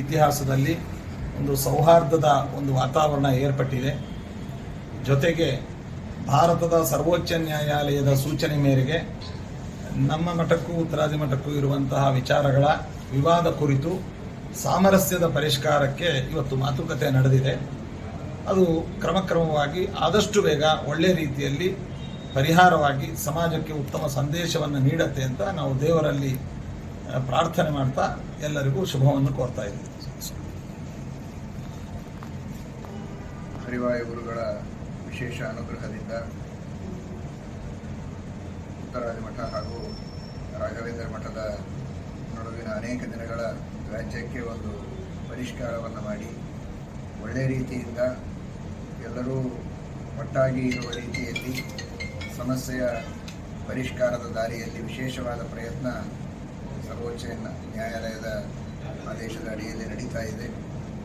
ಇತಿಹಾಸದಲ್ಲಿ ಒಂದು ಸೌಹಾರ್ದದ ಒಂದು ವಾತಾವರಣ ಏರ್ಪಟ್ಟಿದೆ. ಜೊತೆಗೆ ಭಾರತದ ಸರ್ವೋಚ್ಚ ನ್ಯಾಯಾಲಯದ ಸೂಚನೆ ಮೇರೆಗೆ ನಮ್ಮ ಮಠಕ್ಕೂ ಉತ್ತರಾದಿ ಮಠಕ್ಕೂ ಇರುವಂತಹ ವಿಚಾರಗಳ ವಿವಾದ ಕುರಿತು ಸಾಮರಸ್ಯದ ಪರಿಷ್ಕಾರಕ್ಕೆ ಇವತ್ತು ಮಾತುಕತೆ ನಡೆದಿದೆ. ಅದು ಕ್ರಮಕ್ರಮವಾಗಿ ಆದಷ್ಟು ಬೇಗ ಒಳ್ಳೆ ರೀತಿಯಲ್ಲಿ ಪರಿಹಾರವಾಗಿ ಸಮಾಜಕ್ಕೆ ಉತ್ತಮ ಸಂದೇಶವನ್ನು ನೀಡತ್ತೆ ಅಂತ ನಾವು ದೇವರಲ್ಲಿ ಪ್ರಾರ್ಥನೆ ಮಾಡ್ತಾ ಎಲ್ಲರಿಗೂ ಶುಭವನ್ನು ಕೋರ್ತಾ ಇದ್ದೀನಿ. ಹರಿವಾಯು ಗುರುಗಳ ವಿಶೇಷ ಅನುಗ್ರಹದಿಂದ ಉತ್ತರಾಜ ಮಠ ಹಾಗೂ ರಾಘವೇಂದ್ರ ಮಠದ ನಡುವಿನ ಅನೇಕ ದಿನಗಳ ರಾಜ್ಯಕ್ಕೆ ಒಂದು ಪರಿಷ್ಕಾರವನ್ನು ಮಾಡಿ ಒಳ್ಳೆಯ ರೀತಿಯಿಂದ ಎಲ್ಲರೂ ಒಟ್ಟಾಗಿ ಇರುವ ರೀತಿಯಲ್ಲಿ ಸಮಸ್ಯೆಯ ಪರಿಷ್ಕಾರದ ದಾರಿಯಲ್ಲಿ ವಿಶೇಷವಾದ ಪ್ರಯತ್ನ ಸರ್ವೋಚ್ಚ ನ್ಯಾಯಾಲಯದ ಆದೇಶದ ಅಡಿಯಲ್ಲಿ ನಡೀತಾ ಇದೆ.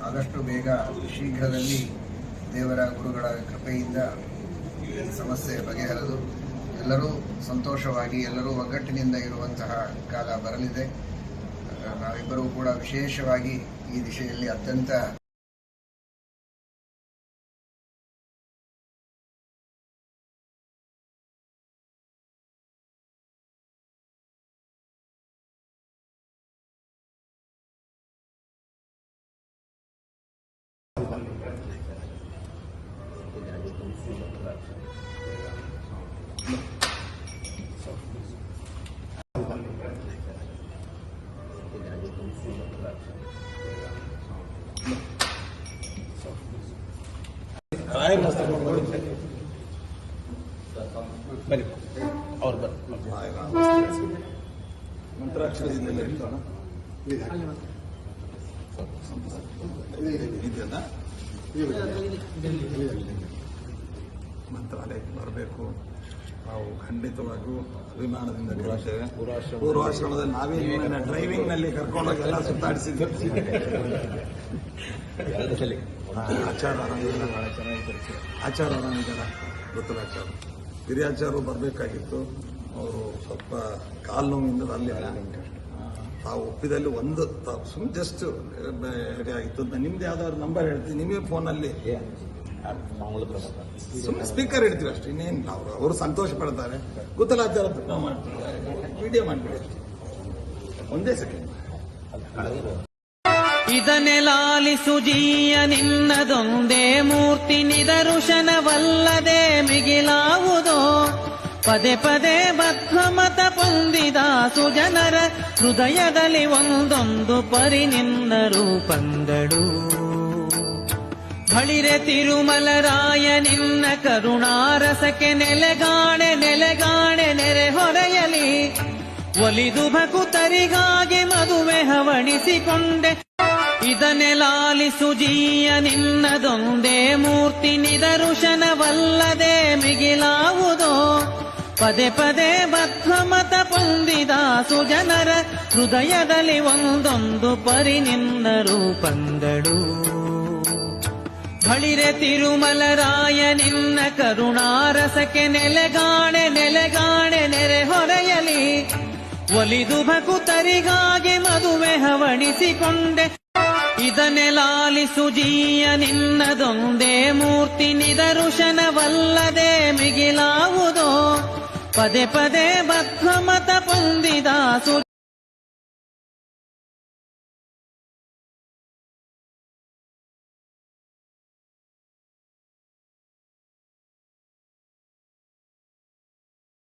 ಆದಷ್ಟು ಬೇಗ ಶೀಘ್ರದಲ್ಲಿ ದೇವರ ಗುರುಗಳ ಕೃಪೆಯಿಂದ ಸಮಸ್ಯೆ ಬಗೆಹರಿದು ಎಲ್ಲರೂ ಸಂತೋಷವಾಗಿ, ಎಲ್ಲರೂ ಒಗ್ಗಟ್ಟಿನಿಂದ ಇರುವಂತಹ ಕಾಲ ಬರಲಿದೆ. ನಾವಿಬ್ಬರೂ ಕೂಡ ವಿಶೇಷವಾಗಿ ಈ ದಿಶೆಯಲ್ಲಿ ಅತ್ಯಂತ ಬನ್ನಿ ಅವ್ರು ಬನ್ನಿ ಮಂತ್ರಾಕ್ಷರದಿಂದ ಇರ್ತೋಣ ಇದೆಯಲ್ಲ ಮಂತ್ರಾಲಯಕ್ಕೆ ಬರಬೇಕು. ನಾವು ಖಂಡಿತವಾಗಿಯೂ ಅಭಿಮಾನದಿಂದ ಪೂರ್ವಾಶ್ರಮ. ಪೂರ್ವಾಶ್ರಮದಲ್ಲಿ ನಾವೇ ನಿಮ್ಮನ್ನ ಡ್ರೈವಿಂಗ್ನಲ್ಲಿ ಕರ್ಕೊಂಡೋಗಿ ಎಲ್ಲ ಸುತ್ತಾಡಿಸಿದ್ದೀವಿ. ಆಚಾರ ಆಚಾರ ಆರಾಮಿದ್ದಾರ ಗೊತ್ತಿಲ್ಲ ಆಚಾರ. ಹಿರಿಯಾಚಾರು ಬರಬೇಕಾಗಿತ್ತು. ಅವರು ಸ್ವಲ್ಪ ಕಾಲು ನೋವಿಂದ ಬರಲಿಲ್ಲ. ತಾವು ಒಪ್ಪಿದಲ್ಲಿ ಒಂದು ಸುಮ್ ಜಸ್ಟ್ ಆಗಿತ್ತು. ಅಂತ ನಿಮ್ದು ಯಾವ್ದಾದ್ರು ನಂಬರ್ ಹೇಳ್ತೀನಿ. ನಿಮಗೆ ಫೋನಲ್ಲಿ ಸುಮ್ಮನೆ ಸ್ಪೀಕರ್ ಇಡ್ತೀವಿ ಅಷ್ಟೇ, ಇನ್ನೇನು ಅವರು ಅವರು ಸಂತೋಷ ಪಡ್ತಾರೆ. ಗೊತ್ತಲ್ಲ ನಾವು ಮಾಡ್ತೀವಿ ವಿಡಿಯೋ ಮಾಡ್ಬಿಡಿ ಒಂದೇ ಸೆಕೆಂಡ್ ಇದನೆ ಲಾಲಿಸು ಜೀಯ ನಿನ್ನದೊಂದೇ ಮೂರ್ತಿ, ನಿದರುಶನವಲ್ಲದೆ ಮಿಗಿಲಾವುದೋ? ಪದೇ ಪದೇ ಬದ್ಧಮತ ಪೊಂದಿದ ಸುಜನರ ಹೃದಯದಲ್ಲಿ ಒಂದೊಂದು ಪರಿ ನಿನ್ನ ಬಳಿರೆ ತಿರುಮಲರಾಯ ನಿನ್ನ ಕರುಣಾರಸಕ್ಕೆ ನೆಲೆಗಾಣೆ ನೆಲೆಗಾಣೆ ನೆರೆ ಹೊರೆಯಲಿ. ಒಲಿದು ಭಕುತರಿಗಾಗಿ ಮದುವೆ ಹವಣಿಸಿಕೊಂಡೆ. ಇದನೆ ಲಾಲಿಸು ಜೀಯ ನಿನ್ನದೊಂದೇ ಮೂರ್ತಿ ನಿದರುಶನವಲ್ಲದೆ ಮಿಗಿಲಾವುದೋ? ಪದೇ ಪದೇ ಬದ್ಧಮತ ಪೊಂದಿದ ಸುಜನರ ಹೃದಯದಲ್ಲಿ ಒಂದೊಂದು ಪರಿ ನಿನ್ನ ರೂಪಂದಳು ಬಳಿರೆ ತಿರುಮಲರಾಯ ನಿನ್ನ ಕರುಣಾರಸಕ್ಕೆ ನೆಲೆಗಾಣೆ ನೆಲೆಗಾಣೆ ನೆರೆ ಹೊರೆಯಲಿ. ಒಲಿದು ಭಕುತರಿಗಾಗಿ ಮದುವೆ ಹವಣಿಸಿಕೊಂಡೆ. ಇದನೆ ಲಾಲಿಸು ಜೀಯ ನಿನ್ನದೊಂದೇ ಮೂರ್ತಿ ನಿದರುಶನವಲ್ಲದೆ ಮಿಗಿಲಾವುದೋ. ಪದೇ ಪದೇ ಬದ್ಧಮತ ಮತ ಸು